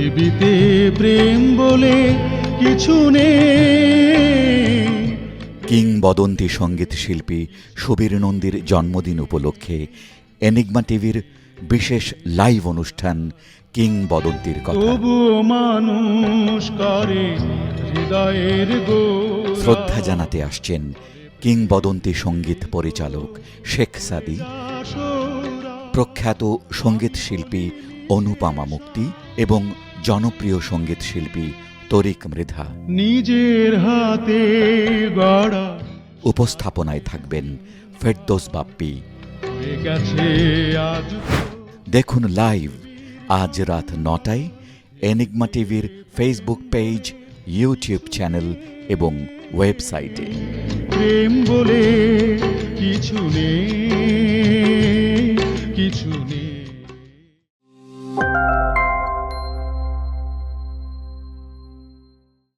পৃথিবীতে প্রেম বলে কিছু নেই। কিংবদন্তি সংগীত শিল্পী সুবীর নন্দীর জন্মদিন উপলক্ষে এনিগমা টিভির বিশেষ লাইভ অনুষ্ঠান কিংবদন্তির কথা। মানুষ করে হৃদয়ের গো শ্রদ্ধা জানাতে আসছেন কিংবদন্তি সংগীত পরিচালক শেখ সাদি। প্রখ্যাত সংগীত শিল্পী অনুপমা মুক্তি এবং জনপ্রিয় সংগীত শিল্পী তরিক মৃধা। নিজের হাতে গড়া। উপস্থাপনায় থাকবেন ফেরদোস বাপ্পি। দেখুন লাইভ আজ রাত নটায় এনিগমা টিভির ফেসবুক পেজ ইউটিউব চ্যানেল এবং ওয়েবসাইটে। প্রেম বলে কিছু নেই।